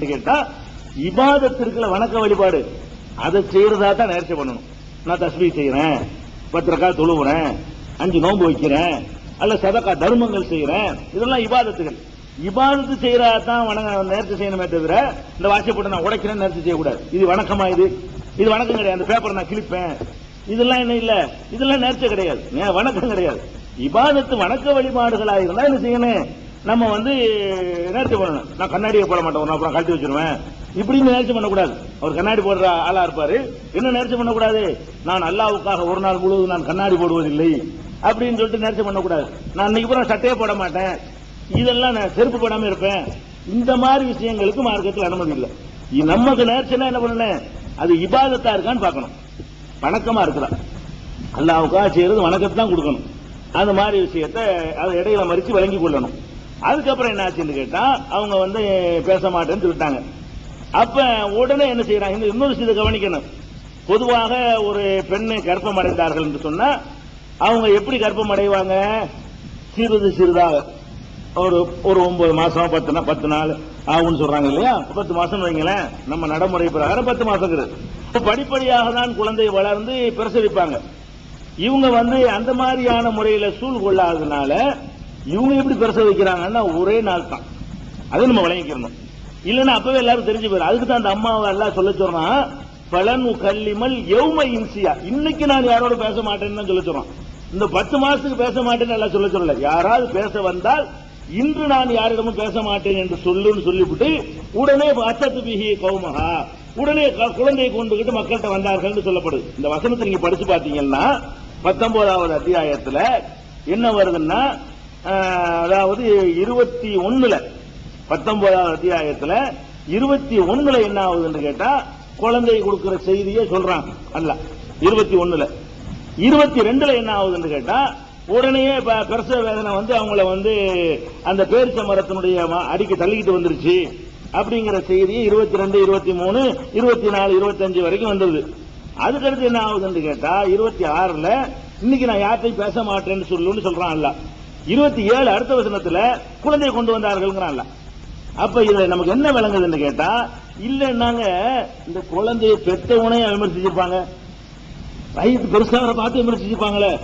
கேட்டா இபாதத்திற்குள்ள வணக்க வழிபாடு. அதை செய்யறதா தான் நேர்ச்சி பண்ணணும். நான் தஸ்மி செய்யறேன் பத்து ரக்கா தொழுவுறேன் அஞ்சு நோன்பு வைக்கிறேன் அல்ல சதக்கா தர்மங்கள் செய்யறேன் இதெல்லாம் இபாதத்துகள். இபாதத்து செய்யறா தான் வணங்க நேர்ச்சி செய்யணுமே தவிர இந்த வாசிப்பட்டு நான் உடைக்கிறேன் நேர்ச்சி செய்யக்கூடாது. இது வணக்கமா இது? இது வணக்கம் கிடையாது. அந்த பேப்பரை நான் கிழிப்பேன். இதெல்லாம் என்ன இல்ல? இதெல்லாம் நேர்ச்சி கிடையாது. வணக்கம் கிடையாது? இபாதத்து வணக்க வழிபாடுகளா இருந்தா என்ன செய்யணும்? நம்ம வந்து நேர்த்தி பண்ணணும் நான் கண்ணாடியை போட மாட்டேன். ஒரு அப்புறம் கழட்டி வச்சிருவேன். இப்படின்னு நேர்ச்சி பண்ணக்கூடாது. அவர் கண்ணாடி போடுற ஆளா இருப்பாரு. என்ன நேர்ச்சி பண்ணக்கூடாது. நான் அல்லாவுக்காக ஒரு நாள் முழுவதும் நான் கண்ணாடி போடுவதில்லை. அப்படின்னு சொல்லிட்டு நேர்ச்சி பண்ணக்கூடாது. நான் இன்னைக்கு பூரா சட்டையே போட மாட்டேன். இதெல்லாம் நான் செருப்பு போடாம இருப்பேன். இந்த மாதிரி விஷயங்களுக்கு மார்க்கத்தில் அனுமதி இல்லை. நமக்கு நேர்ச்சினா என்ன பண்ணணும்? அது இபாதத்தா இருக்கான்னு பார்க்கணும். வணக்கமா இருக்கிறா அல்லாவுக்காக செய்யறது வணக்கத்தை தான் கொடுக்கணும். அந்த மாதிரி விஷயத்தை அதை இடையில மறித்து வழங்கி கொள்ளணும். அதுக்கப்புறம் என்ன ஆச்சுன்னு கேட்டா அவங்க வந்து பேச மாட்டேன்னு சொல்லிட்டாங்க. அப்ப உடனே என்ன செய்யறாங்க இன்னொரு விஷயத்தை கவனிக்கணும். பொதுவாக ஒரு பெண்ணை கர்ப்பம் அடைந்தார்கள் என்று சொன்னா அவங்க எப்படி கர்ப்பம் அடைவாங்க? சிறிது சிறிதாக. ஒரு ஒரு ஒன்பது மாசம் பத்து பத்து நாள் ஆகும்னு சொல்றாங்க இல்லையா? பத்து மாசம் வைங்களேன். நம்ம நடைமுறை பிரகாரம் பத்து மாசங்கிறது. படிப்படியாக தான் குழந்தை வளர்ந்து பிரசவிப்பாங்க. இவங்க வந்து அந்த மாதிரியான முறையில சூழ் கொள்ளாததுனால இவங்க எப்படி பிரசவிக்கிறாங்கன்னா ஒரே நாள் தான் அதை நம்ம விளங்கிக்கிறணும் இல்லைன்னா அப்பவே எல்லாரும் தெரிஞ்சு போயிடும். அதுக்கு தான் அந்த அம்மாவை எல்லாம் சொல்ல சொல்றான் பலன் கல்லிமல் எவ்ம இன்சியா இன்னைக்கு நான் யாரோட பேச மாட்டேன்னு தான் சொல்ல சொல்றோம் இந்த பத்து மாசத்துக்கு பேச மாட்டேன்னு எல்லாம் சொல்ல சொல்லல. யாராவது பேச வந்தால் இன்று நான் யாரிடமும் பேச மாட்டேன் என்று சொல்லுன்னு சொல்லிவிட்டு உடனே அச்சத்து பிகி கௌமகா உடனே க- குழந்தையை கொண்டுகிட்டு மக்கள்கிட்ட வந்தார்கள் சொல்லப்படுது. இந்த வசனத்தை நீங்க படிச்சு பாத்தீங்கன்னா பத்தொன்பதாவது அத்தியாயத்துல என்ன வருதுன்னா அதாவது இருபத்தி ஒண்ணுல பத்தொன்பதாவது அத்தியாயத்துல இருபத்தி ஒண்ணுல என்ன ஆகுதுன்னு கேட்டா குழந்தை கொடுக்கிற செய்தியை சொல்றாங்க. அல்ல இருபத்தி ஒண்ணுல. இருபத்தி ரெண்டுல என்ன ஆகுதுன்னு கேட்டா உடனே ப- பிரசவ வேதனை வந்து அவங்கள வந்து அந்த பேரிச்ச மரத்தினுடைய அடிக்க தள்ளிக்கிட்டு வந்துருச்சு. அப்படிங்கிற செய்தி இருபத்தி ரெண்டு இருபத்தி மூணு இருபத்தி நாலு இருபத்தஞ்சு வரைக்கும் வந்துருது. அதுக்கடுத்து என்ன ஆகுதுன்னு கேட்டா இருபத்தி ஆறுல இன்னைக்கு நான் யார்கிட்டையும் பேச மாட்டேன்னு சொல்லுன்னு சொல்றான் அல்ல. இருபத்தி ஏழு அடுத்த வசனத்துல குழந்தையை கொண்டு வந்தார்கள் அப்ப இதுல நமக்கு என்ன விளங்குதுன்னு கேட்டா இல்லைன்னாங்க இந்த குழந்தையை பெத்தவனே விமர்சிச்சிருப்பாங்க. வயிற்று பெருசாக பார்த்து விமர்சிச்சிருப்பாங்களே.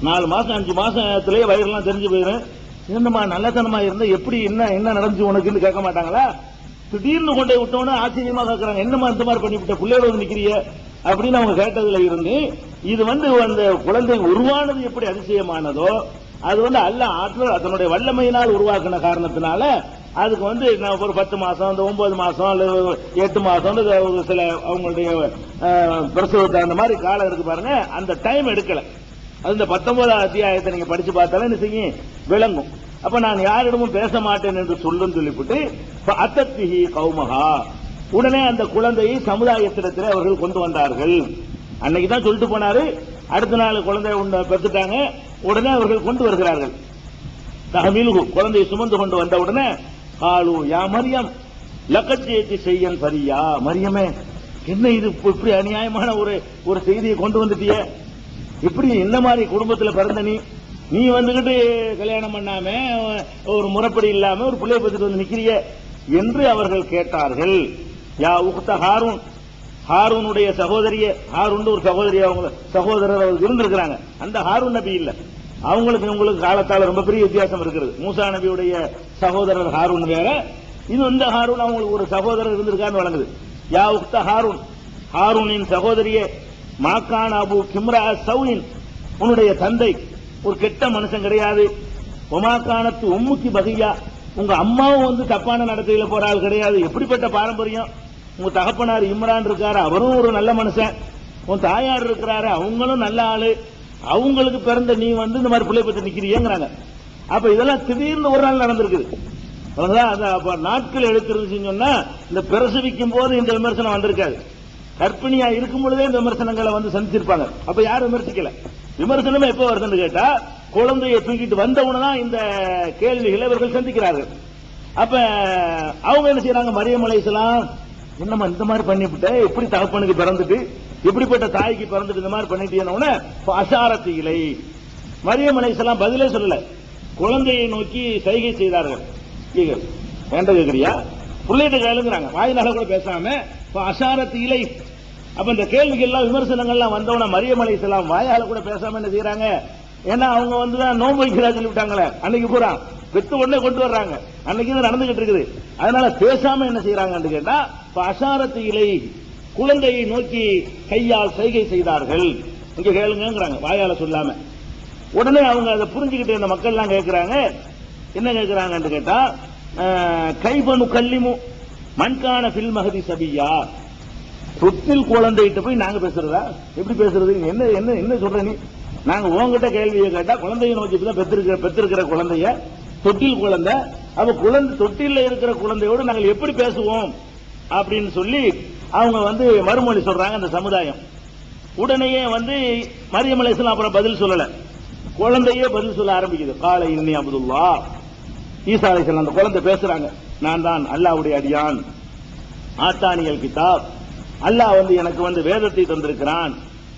நாலு மாசம் அஞ்சு மாசத்துலயே வயிறுலாம் தெரிஞ்சு போயிடும் என்னமா நல்லத்தனமா இருந்தா எப்படி என்ன என்ன நடந்துச்சு உனக்குன்னு கேட்க மாட்டாங்களா? திடீர்னு கொண்டு போய் விட்டோன்னு ஆச்சரியமா கேட்கறாங்க என்னம்மா இந்த மாதிரி பண்ணிவிட்ட பிள்ளையோட வந்து நிக்கிறிய? அப்படின்னு அவங்க கேட்டதுல இருந்து இது வந்து அந்த குழந்தை உருவானது எப்படி அதிசயமானதோ அது வந்து அல்ல ஆற்றல் அதனுடைய வல்லமையினால் உருவாக்கின காரணத்தினால அதுக்கு வந்து நான் ஒரு பத்து மாசம் அந்த ஒன்பது மாசம் அல்லது எட்டு மாசம் ஒரு சில அவங்களுடைய பிரசவத்தை அந்த மாதிரி காலம் இருக்கு பாருங்க. அந்த டைம் எடுக்கல. அது இந்த பத்தொன்பதாம் அத்தியாயத்தை நீங்க படிச்சு பார்த்தாலும் என்ன செய்யும்? விளங்கும். அப்ப நான் யாரிடமும் பேச மாட்டேன் என்று சொல்லுன்னு சொல்லிவிட்டு அத்தத்திகி கௌமகா உடனே அந்த குழந்தையை சமுதாயத்திடத்தில் அவர்கள் கொண்டு வந்தார்கள். அன்னைக்கு தான் சொல்லிட்டு போனாரு. அடுத்த நாள் குழந்தை பெற்றுட்டாங்க. உடனே அவர்கள் கொண்டு வருகிறார்கள். தகமில்கு குழந்தையை சுமந்து கொண்டு வந்த உடனே காலு யா மரியம் லக்கச்சேத்தி செய்யன் பரியா. மரியமே என்ன இது? இப்படி அநியாயமான ஒரு ஒரு செய்தியை கொண்டு வந்துட்டிய? இப்படி இந்த மாதிரி குடும்பத்துல பிறந்த நீ நீ வந்துகிட்டு கல்யாணம் பண்ணாம ஒரு முறைப்படி இல்லாம ஒரு பிள்ளைய பத்திட்டு வந்து நிக்கிறிய? என்று அவர்கள் கேட்டார்கள். யா உக்த ஹாரூன் ஹாரூனுடைய சகோதரிய ஹாரூன் ஒரு சகோதரி அவங்க சகோதரர் அவர் இருந்திருக்கிறாங்க. அந்த ஹாரூன் நபி இல்ல. அவங்களுக்கு உங்களுக்கு காலத்தால ரொம்ப பெரிய வித்தியாசம் இருக்கிறது மூசா நபியுடைய சகோதரர் ஹாரூன் வேற. இது இந்த ஹாரூன் அவங்களுக்கு ஒரு சகோதரர் இருந்திருக்கான்னு வழங்குது. யா உக்த ஹாரூன். ஹாரூனின் சகோதரியே மாக்கான் அபு கிம்ரா சவுனின் உன்னுடைய தந்தை. ஒரு கெட்ட மனுஷன் கிடையாது. ஒமாக்கானத்து உம்முக்கு பகையா. உங்க அம்மாவும் வந்து தப்பான நடத்தையில போற ஆள் கிடையாது. எப்படிப்பட்ட பாரம்பரியம்? உங்க தகப்பனார் இம்ரான் இருக்காரு அவரும் ஒரு நல்ல மனுஷன். உன் தாயார் இருக்கிறாரு அவங்களும் நல்ல ஆளு. அவங்களுக்கு பிறந்த நீ வந்து இந்த மாதிரி பிள்ளை பத்தி நிக்கிறியங்கிறாங்க. அப்ப இதெல்லாம் திடீர்னு ஒரு நாள் நடந்திருக்குது. நாட்கள் எடுத்துருந்துச்சுன்னு சொன்னா இந்த பிரசவிக்கும் போது இந்த விமர்சனம் வந்திருக்காது. கர்ப்பிணியா இருக்கும் பொழுதே இந்த விமர்சனங்களை வந்து சந்திச்சிருப்பாங்க. அப்ப யாரும் விமர்சிக்கல. விமர்சனமே எப்ப வருதுன்னு கேட்டா குழந்தையை தூக்கிட்டு வந்தவுடனே தான் இந்த கேள்விகளை இவர்கள் சந்திக்கிறார்கள். அப்ப அவங்க என்ன செய்யறாங்க மரியமலை என்னம்மா இந்த மாதிரி பண்ணிவிட்ட? எப்படி தகப்பனுக்கு பிறந்துட்டு? எப்படிப்பட்ட தாய்க்கு பிறந்துட்டு இந்த மாதிரி பண்ணிட்டீங்கன்னா அசாரத்து இலை. மரியம் அலைசலாம் பதிலே சொல்லல. குழந்தையை நோக்கி சைகை செய்தார்கள். கேக்குது. கேக்குறியா? பிள்ளைகிட்ட கேளுங்கிறாங்க. வாயினால கூட பேசாம அசாரத்து இலை. அப்ப இந்த கேள்விகள் எல்லாம் விமர்சனங்கள்லாம் வந்தவன மரியம் அலைஹிஸ்ஸலாம் வாயால கூட பேசாம என்ன செய்யறாங்க ஏன்னா அவங்க வந்து தான் நோன்பு வைக்கிறா சொல்லி விட்டாங்களே அன்னைக்கு பூரா. பெத்து உடனே கொண்டு வர்றாங்க. அன்னைக்கு இது நடந்துகிட்டு இருக்குது. அதனால பேசாம என்ன செய்யறாங்கன்னு கேட்டா அசாரத்து இலை குழந்தையை நோக்கி கையால் சைகை செய்தார்கள். இங்க கேளுங்கிறாங்க வாயால சொல்லாம. உடனே அவங்க அதை புரிஞ்சுக்கிட்டு இந்த மக்கள் எல்லாம் கேட்கிறாங்க என்ன கேட்கிறாங்கன்னு கேட்டா கைபனு கல்லிமு மண்கான பில் மகதி சபியா. சொத்தில் குழந்தைகிட்ட போய் நாங்க பேசுறதா? எப்படி பேசுறது? என்ன என்ன என்ன சொல்ற நீ? நாங்க உங்ககிட்ட கேள்வியை கேட்டா குழந்தையை நோக்கி தான் பெற்றிருக்கிற பெற்றிருக்கிற குழந்தைய தொட்டில் குழந்தை அப்ப குழந்தை தொட்டில இருக்கிற குழந்தையோடு நாங்கள் எப்படி பேசுவோம்? அப்படின்னு சொல்லி அவங்க வந்து மறுமொழி சொல்றாங்க அந்த சமுதாயம். உடனேயே வந்து மரியம் அப்புறம் பதில் சொல்லல. குழந்தையே பதில் சொல்ல ஆரம்பிக்குது. காலை இன்னி அப்துல்லா. ஈசா அலைஹிஸ்ஸலாம் அந்த குழந்தை பேசுறாங்க. நான் தான் அல்லாஹ்வுடைய அடியான். ஆத்தானியல் கிதாப். அல்லாஹ் வந்து எனக்கு வந்து வேதத்தை தந்திருக்கிறான்.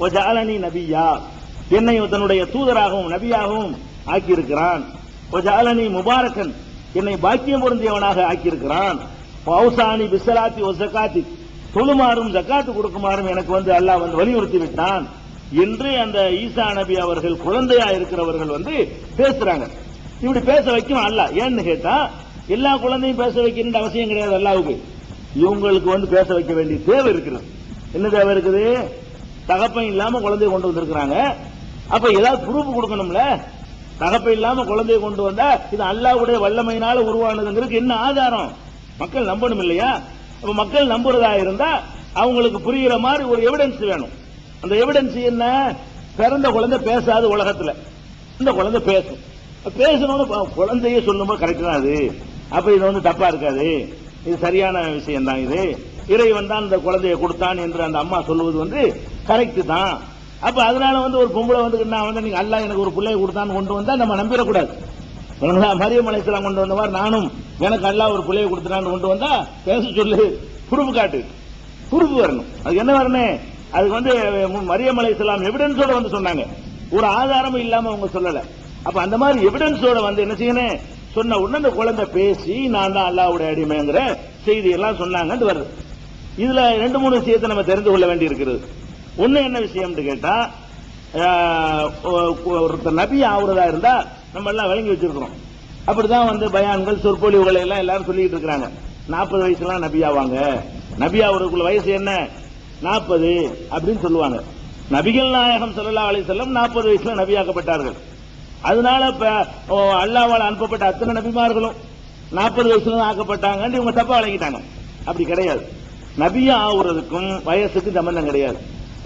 ஒஜாலனி நபியா. என்னை தன்னுடைய தூதராகவும் நபியாகவும் ஆக்கியிருக்கிறான். ஜாலனி முபாரக்கன் என்னை பாக்கியம் பொருந்தியவனாக ஆக்கியிருக்கிறான். பௌசானி பிசலாத்தி ஒ ஜக்காத்தி தொழுமாறும் ஜக்காத்து கொடுக்குமாறும் எனக்கு வந்து அல்லாஹ் வந்து வலியுறுத்தி விட்டான் என்று அந்த ஈசா நபி அவர்கள் குழந்தையா இருக்கிறவர்கள் வந்து பேசுறாங்க. இப்படி பேச வைக்கும் அல்ல ஏன்னு கேட்டா எல்லா குழந்தையும் பேச வைக்கணும்னு அவசியம் கிடையாது அல்லாவுக்கு இவங்களுக்கு வந்து பேச வைக்க வேண்டிய தேவை இருக்கிறது. என்ன தேவை இருக்குது? தகப்பன் இல்லாம குழந்தைய கொண்டு வந்திருக்கிறாங்க. அப்ப ஏதாவது ப்ரூஃப் கொடுக்கணும்ல? தகப்பை இல்லாம குழந்தைய கொண்டு வந்தா இது அல்லாவுடைய வல்லமையினால உருவானதுங்கிறதுக்கு என்ன ஆதாரம்? மக்கள் நம்பணும் இல்லையா? அப்ப மக்கள் நம்புறதா இருந்தா அவங்களுக்கு புரிகிற மாதிரி ஒரு எவிடன்ஸ் வேணும். அந்த எவிடன்ஸ் என்ன? பிறந்த குழந்தை பேசாது உலகத்துல. இந்த குழந்தை பேசும். பேசணும்னு குழந்தைய சொல்லும்போது கரெக்ட் தான் அது. அப்ப இது வந்து தப்பா இருக்காது. இது சரியான விஷயம் தான் இது. இறைவன் தான் இந்த குழந்தைய கொடுத்தான் என்று அந்த அம்மா சொல்லுவது வந்து கரெக்ட் தான். அப்ப அதனால வந்து ஒரு பொம்பளை வந்து நான் வந்து நீங்க அல்லாஹ் எனக்கு ஒரு பிள்ளையை கொடுத்தான்னு கொண்டு வந்தா நம்ம நம்பிடக்கூடாது. விளங்குதா? மரியம் கொண்டு வந்த மாதிரி நானும் எனக்கு அல்லாஹ் ஒரு பிள்ளையை கொடுத்துட்டான்னு கொண்டு வந்தா பேச சொல்லு. குறுப்பு காட்டு. குறுப்பு வரணும். அது என்ன வரணும்? அதுக்கு வந்து மு- மரியம் எவிடன்ஸோட வந்து சொன்னாங்க. ஒரு ஆதாரமும் இல்லாம அவங்க சொல்லல. அப்ப அந்த மாதிரி எவிடன்ஸோட வந்து என்ன செய்யணும்? சொன்ன உடனே அந்த குழந்தை பேசி நான் தான் அல்லாவுடைய அடிமைங்கிற செய்தி எல்லாம் சொன்னாங்கன்னு வருது. இதுல ரெண்டு மூணு விஷயத்தை நம்ம தெரிந்து கொள்ள வேண்டி இருக்கிறது ஒண்ணு என்ன விஷயம்னு கேட்டா ஒருத்தர் நபி ஆகுறதா இருந்தா நம்ம எல்லாம் விளங்கி வச்சிருக்கிறோம். அப்படிதான் வந்து பயான்கள் சொற்பொழிவுகளை எல்லாம் எல்லாரும் சொல்லிட்டு இருக்கிறாங்க. நாற்பது வயசுலாம் நபி ஆவாங்க. நபி ஆகுறதுக்குள்ள வயசு என்ன? நாற்பது அப்படின்னு சொல்லுவாங்க. நபிகள் நாயகம் சொல்லலா அலை செல்லம் நாற்பது வயசுல நபியாக்கப்பட்டார்கள் அதனால அல்லாவால் ஓ, அனுப்பப்பட்ட அத்தனை நபிமார்களும் நாற்பது வயசுல ஆக்கப்பட்டாங்க ஆக்கப்பட்டாங்கன்னு இவங்க தப்பா வழங்கிட்டாங்க அப்படி கிடையாது. நபியா ஆகுறதுக்கும் வயசுக்கும் சம்பந்தம் கிடையாது.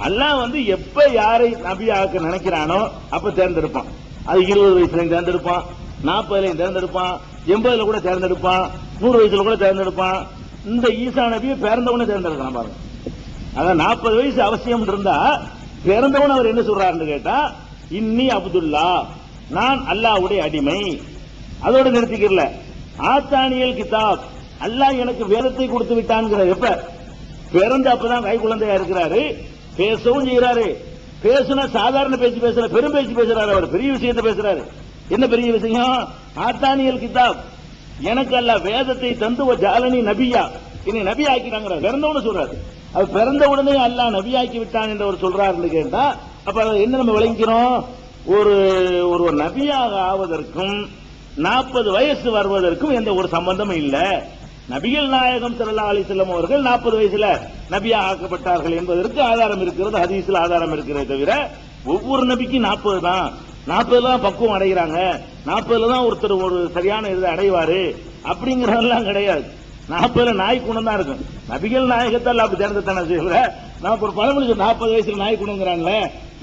அல்லாஹ் வந்து எப்ப யாரை நபி ஆக்க நினைக்கிறானோ அப்ப தேர்ந்தெடுப்பான். அது இருபது வயசுலையும் தேர்ந்தெடுப்பான் நாற்பதுலையும் தேர்ந்தெடுப்பான் எண்பதுல கூட தேர்ந்தெடுப்பான் நூறு வயசுல கூட தேர்ந்தெடுப்பான். இந்த ஈசா நபியை பிறந்தவனே தேர்ந்தெடுக்கலாம் பாருங்க. அதான் நாற்பது வயசு அவசியம் இருந்தா பிறந்தவன் அவர் என்ன சொல்றாருன்னு கேட்டா இன்னி அப்துல்லா நான் அல்லாஹ்வுடைய அடிமை. அதோட நிறுத்திக்கல. ஆத்தானியல் கிதாப். அல்லாஹ் எனக்கு வேதத்தை கொடுத்து விட்டான்ங்கிற எப்ப? பிறந்த அப்பதான் கை குழந்தையா இருக்கிறாரு. பேசவும் செய்யறாரு பேசுனா சாதாரண பேச்சு பேசுற பெரும் பேச்சு பேசுறாரு அவர். பெரிய விஷயத்தை பேசுறாரு. என்ன பெரிய விஷயம் ஆத்தானியல் கிதாப். எனக்கு அல்ல வேதத்தை தந்து ஜாலனி நபியா. என்னை நபி ஆக்கிட்டாங்க பிறந்தவனு சொல்றாரு. அது பிறந்த உடனே அல்லாஹ் நபி ஆக்கி விட்டான் என்று அவர் சொல்றாருன்னு கேட்டா அப்ப அதை என்ன நம்ம விளங்கிறோம் ஒரு ஒரு நபியாக ஆவதற்கும் நாற்பது வயசு வருவதற்கும் எந்த ஒரு சம்பந்தமும் இல்லை. நபிகள் நாயகம் சல்லா அலி செல்லம் அவர்கள் நாற்பது வயசுல நபியாக ஆக்கப்பட்டார்கள் என்பதற்கு ஆதாரம் இருக்கிறது ஹதீஸ்ல ஆதாரம் இருக்கிறதே தவிர ஒவ்வொரு நபிக்கும் நாற்பது தான். நாற்பதுல தான் பக்குவம் அடைகிறாங்க. நாற்பதுல தான் ஒருத்தர் ஒரு சரியான இதை அடைவாரு. அப்படிங்கறதெல்லாம் கிடையாது. நாற்பதுல நாய் குணம் தான் இருக்கும். நபிகள் நாயகத்தால் அப்படி தேர்ந்தெடுத்தான செய்யல. நமக்கு ஒரு பழமொழி நாற்பது வயசுல நாய் குணங்கிறான்ல.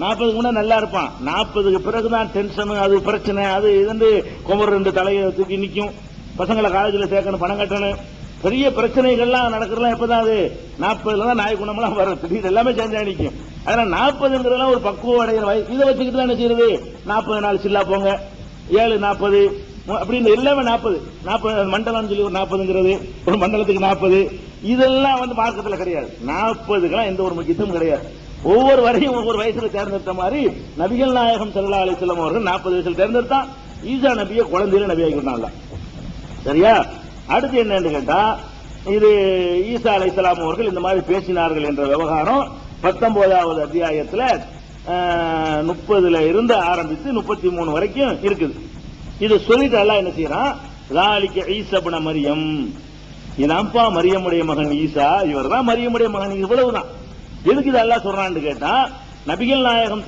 நாற்பது குணம் நல்லா இருப்பான். நாற்பதுக்கு பிறகுதான் டென்ஷனு அது பிரச்சனை அது இது குமர் ரெண்டு தலையை தூக்கி நிற்கும் பசங்களை காலேஜில் சேர்க்கணும் பணம் கட்டணும். பெரிய பிரச்சனைகள்லாம் நடக்கிறதுலாம் எப்பதான் அது நாற்பதுல தான் நாய் குணம்லாம் வரும். திடீர் எல்லாமே சேர்ந்து நிற்கும் அதனால நாற்பதுங்கிறதெல்லாம் ஒரு பக்குவம் அடைகிற வயசு. இதை வச்சுக்கிட்டு தான் என்ன செய்யறது? நாற்பது நாள் சில்லா போங்க. ஏழு நாற்பது. அப்படின்னு எல்லாமே நாற்பது. நாற்பது மண்டலம் சொல்லி ஒரு நாற்பதுங்கிறது. ஒரு மண்டலத்துக்கு நாற்பது. இதெல்லாம் வந்து மார்க்கத்தில் கிடையாது. நாற்பதுக்கெல்லாம் எந்த ஒரு முக்கியத்துவம் கிடையாது. ஒவ்வொரு வரையும் ஒவ்வொரு வயசுல தேர்ந்தெடுத்த மாதிரி நபிகள் நாயகம் ஸல்லல்லாஹு அலைஹி அவர்கள் நாற்பது வயசுல தேர்ந்தெடுத்தான். ஈசா நபியை குழந்தையில நபி ஆகிவிட்டான்ல சரியா? அடுத்து என்னன்னு கேட்டா இது ஈசா அலைஹிஸ்ஸலாம் அவர்கள் இந்த மாதிரி பேசினார்கள் என்ற விவகாரம் பத்தொன்பதாவது அத்தியாயத்துல முப்பதுல இருந்து ஆரம்பித்து முப்பத்தி மூணு வரைக்கும் இருக்குது. இது சொல்லிட்டு எல்லாம் என்ன செய்யறான்? லாலிக்க ஈசபுன மரியம். இதான்ப்பா மரியமுடைய மகன் ஈசா. இவர் தான் மரியமுடைய மகன். இவ்வளவுதான். எதுக்கு இதெல்லாம் சொல்றான்னு கேட்டா நபிகள் நாயகம்